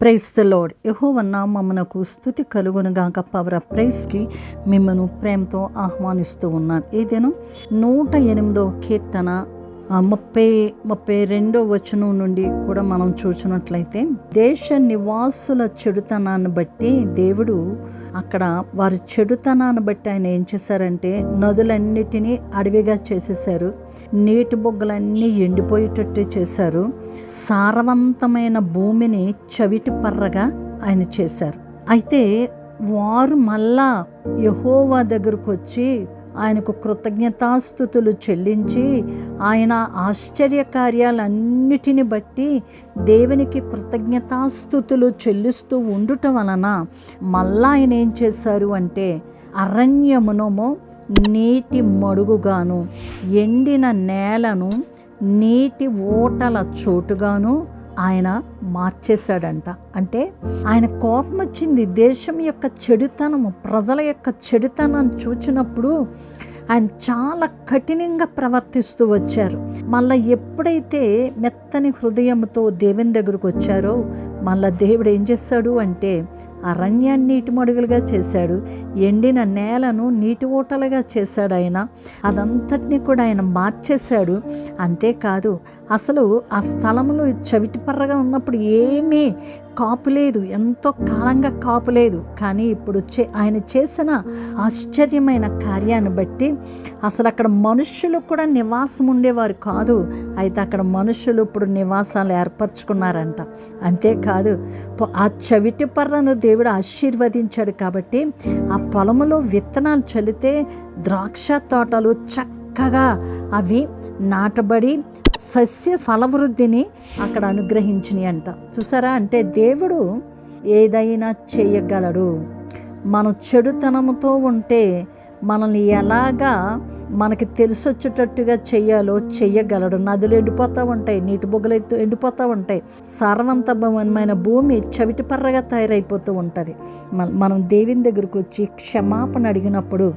Price the load యహోవ నామమునకు స్థుతి కలుగునుగాక పవర్ ప్రైస్కి మిమ్మను ప్రేమతో ఆహ్వానిస్తూ ఉన్నాను. ఏదైనా నూట ఎనిమిదో కీర్తన ముప్పై ముప్పై రెండో వచనం నుండి కూడా మనం చూసినట్లయితే దేశ నివాసుల చెడుతనాన్ని బట్టి దేవుడు అక్కడ వారి చెడుతనాన్ని బట్టి ఆయన ఏం చేశారంటే నదులన్నిటినీ అడవిగా చేసేసారు నీటి బొగ్గలన్నీ ఎండిపోయేటట్టు చేశారు. సారవంతమైన భూమిని చవిటి పర్రగా ఆయన చేశారు. అయితే వారు మళ్ళా యహోవా దగ్గరకు వచ్చి ఆయనకు కృతజ్ఞతాస్థుతులు చెల్లించి ఆయన ఆశ్చర్య కార్యాలన్నిటిని బట్టి దేవునికి కృతజ్ఞతాస్థుతులు చెల్లిస్తూ ఉండుట వలన మళ్ళా ఆయన ఏం చేశారు అంటే అరణ్యమునము నీటి మడుగుగాను ఎండిన నేలను నీటి ఓటల చోటుగాను ఆయన మార్చేశాడంట. అంటే ఆయన కోపం వచ్చింది. దేశం యొక్క చెడుతనము ప్రజల యొక్క చెడుతనాన్ని చూచినప్పుడు ఆయన చాలా కఠినంగా ప్రవర్తిస్తూ వచ్చారు. మళ్ళీ ఎప్పుడైతే మెత్తని హృదయంతో దేవుని దగ్గరకు వచ్చారో మళ్ళీ దేవుడు ఏం చేశాడు అంటే అరణ్యాన్ని నీటి మడుగులుగా చేశాడు ఎండిన నేలను నీటి ఊటలుగా చేశాడు ఆయన అదంతటినీ కూడా ఆయన మార్చేశాడు. అంతేకాదు అసలు ఆ స్థలంలో చవిటిపర్రగా ఉన్నప్పుడు ఏమీ కాపు లేదు ఎంతో కాలంగా కాపు లేదు. కానీ ఇప్పుడు చే ఆయన చేసిన ఆశ్చర్యమైన కార్యాన్ని బట్టి అసలు అక్కడ మనుషులు కూడా నివాసం ఉండేవారు కాదు. అయితే అక్కడ మనుషులు ఇప్పుడు నివాసాలు ఏర్పరచుకున్నారంట. అంతేకాదు కాదు. ఆ చవిటి పర్రను దేవుడు ఆశీర్వదించాడు కాబట్టి ఆ పొలంలో విత్తనాలు చల్లితే ద్రాక్ష తోటలు చక్కగా అవి నాటబడి సస్య ఫలవృద్ధిని అక్కడ అనుగ్రహించినాయి అంట. చూసారా? అంటే దేవుడు ఏదైనా చేయగలడు. మనం చెడుతనముతో ఉంటే మనల్ని ఎలాగా మనకి తెలిసొచ్చేటట్టుగా చెయ్యాలో చెయ్యగలడు. నదులు ఎండిపోతూ ఉంటాయి నీటి బొగ్గలు ఎండిపోతూ ఉంటాయి. సారవంతమైన భూమి చవిటిపర్రగా తయారైపోతూ ఉంటుంది. మనం దేవుని దగ్గరకు వచ్చి క్షమాపణ అడిగినప్పుడు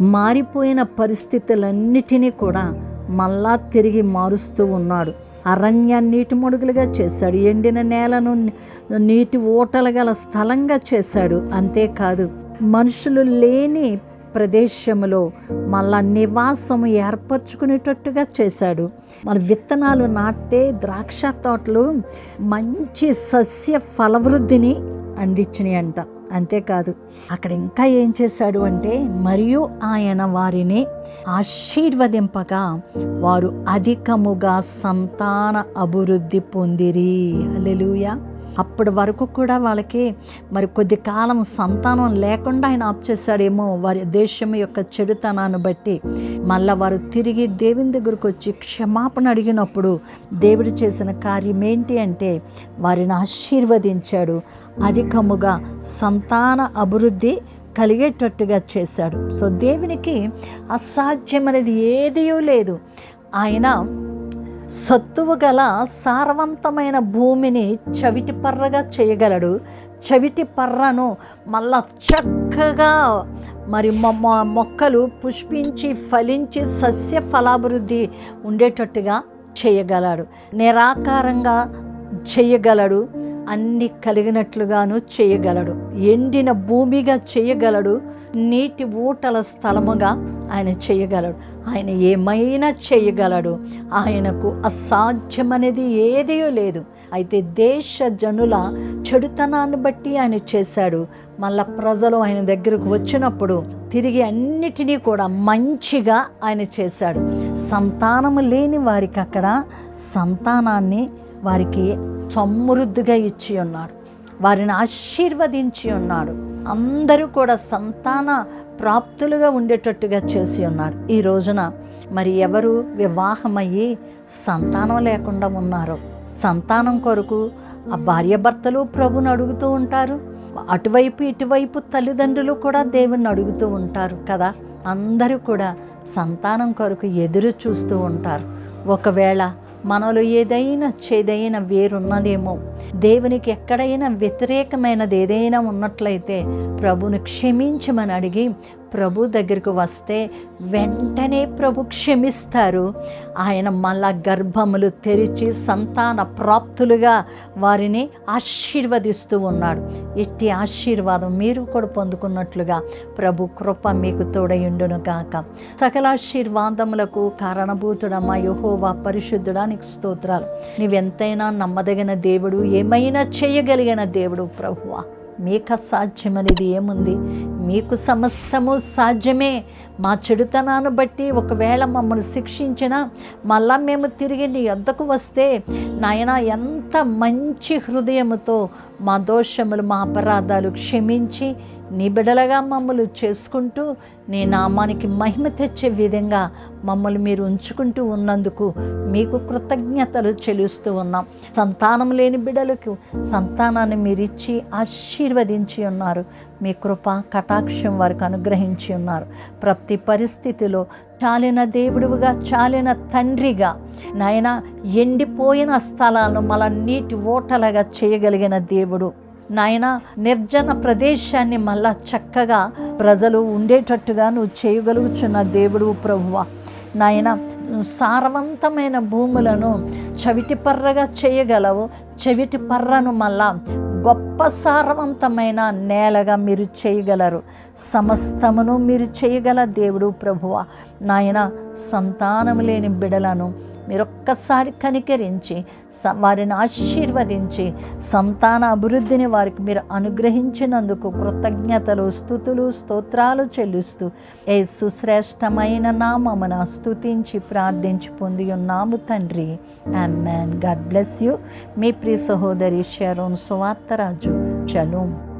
మారిపోయిన పరిస్థితులన్నిటినీ కూడా మళ్ళా తిరిగి మారుస్తూ ఉన్నాడు. అరణ్యాన్ని నీటి మడుగులుగా చేశాడు. ఎండిన నేలను నీటి ఊటలు గల స్థలంగా చేశాడు. అంతేకాదు మనుషులు లేని ప్రదేశములో మళ్ళా నివాసము ఏర్పరచుకునేటట్టుగా చేశాడు. మన విత్తనాలు నాటితే ద్రాక్ష తోటలు మంచి సస్య ఫలవృద్ధిని అందించినాయి అంట. అంతేకాదు అక్కడ ఇంకా ఏం చేశాడు అంటే మరియు ఆయన వారిని ఆశీర్వదింపగా వారు అధికముగా సంతాన అభివృద్ధి పొందిరి. హల్లెలూయా. అప్పటి వరకు కూడా వాళ్ళకి మరి కొద్ది కాలం సంతానం లేకుండా ఆయన ఆప్ చేశాడేమో వారి దేశం యొక్క చెడుతనాన్ని బట్టి. మళ్ళా వారు తిరిగి దేవుని దగ్గరకు వచ్చి క్షమాపణ అడిగినప్పుడు దేవుడు చేసిన కార్యం ఏంటి అంటే వారిని ఆశీర్వదించాడు. అధికముగా సంతాన అభివృద్ధి కలిగేటట్టుగా చేశాడు. సో దేవునికి అసాధ్యమనేది ఏదియూ లేదు. ఆయన సత్తువు గల సారవంతమైన భూమిని చవిటి పర్రగా చేయగలడు. చవిటి పర్రను మళ్ళా చక్కగా మరి మొ- మొక్కలు పుష్పించి ఫలించి సస్య ఫలాభివృద్ధి ఉండేటట్టుగా చేయగలడు. నిరాకారంగా చేయగలడు. అన్ని కలిగినట్లుగాను చేయగలడు. ఎండిన భూమిగా చేయగలడు. నీటి ఊటల స్థలముగా ఆయన చేయగలడు. ఆయన ఏమైనా చేయగలడు. ఆయనకు అసాధ్యమనేది ఏదీ లేదు. అయితే దేశ జనుల చెడుతనాన్ని బట్టి ఆయన చేశాడు. మళ్ళా ప్రజలు ఆయన దగ్గరకు వచ్చినప్పుడు తిరిగి అన్నిటినీ కూడా మంచిగా ఆయన చేశాడు. సంతానము లేని వారికి అక్కడ సంతానాన్ని వారికి సమృద్ధిగా ఇచ్చి ఉన్నాడు. వారిని ఆశీర్వదించి ఉన్నాడు. అందరూ కూడా సంతాన ప్రాప్తులుగా ఉండేటట్టుగా చేసి ఉన్నాడు. ఈ రోజున మరి ఎవరు వివాహమయ్యి సంతానం లేకుండా ఉన్నారో సంతానం కొరకు ఆ భార్యాభర్తలు ప్రభుని అడుగుతూ ఉంటారు. అటువైపు ఇటువైపు తల్లిదండ్రులు కూడా దేవుణ్ణి అడుగుతూ ఉంటారు కదా. అందరూ కూడా సంతానం కొరకు ఎదురు చూస్తూ ఉంటారు. ఒకవేళ మనలో ఏదైనా చేదైన వేరున్నదేమో. దేవునికి ఎక్కడైనా వ్యతిరేకమైనది ఏదైనా ఉన్నట్లయితే ప్రభుని క్షమించమని అడిగి ప్రభు దగ్గరకు వస్తే వెంటనే ప్రభు క్షమిస్తారు. ఆయన మళ్ళా గర్భములు తెరిచి సంతాన ప్రాప్తులుగా వారిని ఆశీర్వదిస్తూ ఉన్నాడు. ఎట్టి ఆశీర్వాదం మీరు కూడా పొందుకున్నట్లుగా ప్రభు కృప మీకు తోడయుండును గాక. సకల ఆశీర్వాదములకు కారణభూతుడమ్మా యహోవా పరిశుద్ధుడా నీకు స్తోత్రాలు. నీవెంతైనా నమ్మదగిన దేవుడు ఏమైనా చేయగలిగిన దేవుడు ప్రభువా. మీకు అసాధ్యమనేది ఏముంది? మీకు సమస్తము సాధ్యమే. మా చెడుతనాన్ని బట్టి ఒకవేళ మమ్మల్ని శిక్షించినా మళ్ళా మేము తిరిగి నీ వద్దకు వస్తే నాయన ఎంత మంచి హృదయముతో మా దోషములు మా అపరాధాలు క్షమించి నీ బిడలగా మమ్మల్ని చేసుకుంటూ నీ నామానికి మహిమ తెచ్చే విధంగా మమ్మల్ని మీరు ఉంచుకుంటూ ఉన్నందుకు మీకు కృతజ్ఞతలు చెల్లిస్తూ ఉన్నాం. సంతానం లేని బిడలకు సంతానాన్ని మీరిచ్చి ఆశీర్వదించి ఉన్నారు. మీ కృప కటాక్షం వారికి అనుగ్రహించి ఉన్నారు. ప్రతి పరిస్థితిలో చాలిన దేవుడుగా చాలిన తండ్రిగా నాయన ఎండిపోయిన స్థలాలను మళ్ళా నీటి ఓటలాగా చేయగలిగిన దేవుడు. నాయన నిర్జన ప్రదేశాన్ని మళ్ళా చక్కగా ప్రజలు ఉండేటట్టుగా నువ్వు చేయగలుగుచున్న దేవుడు ప్రభువ. నాయన సారవంతమైన భూములను చవిటి పర్రగా చేయగలవు. చెవిటి పర్రను మళ్ళా గొప్ప సారవంతమైన నేలగా మీరు చేయగలరు. సమస్తమును మీరు చేయగల దేవుడు ప్రభువ. నాయన సంతానము లేని బిడలను మీరు ఒక్కసారి కనికరించి స- వారిని ఆశీర్వదించి సంతాన అభివృద్ధిని వారికి మీరు అనుగ్రహించినందుకు కృతజ్ఞతలు స్థుతులు స్తోత్రాలు చెల్లిస్తూ ఏ సుశ్రేష్టమైన నామమున స్థుతించి ప్రార్థించి పొంది ఉన్నాము తండ్రి. Man God bless you. మీ ప్రియ సహోదరి షరోన్ సువార్తరాజు. చలోం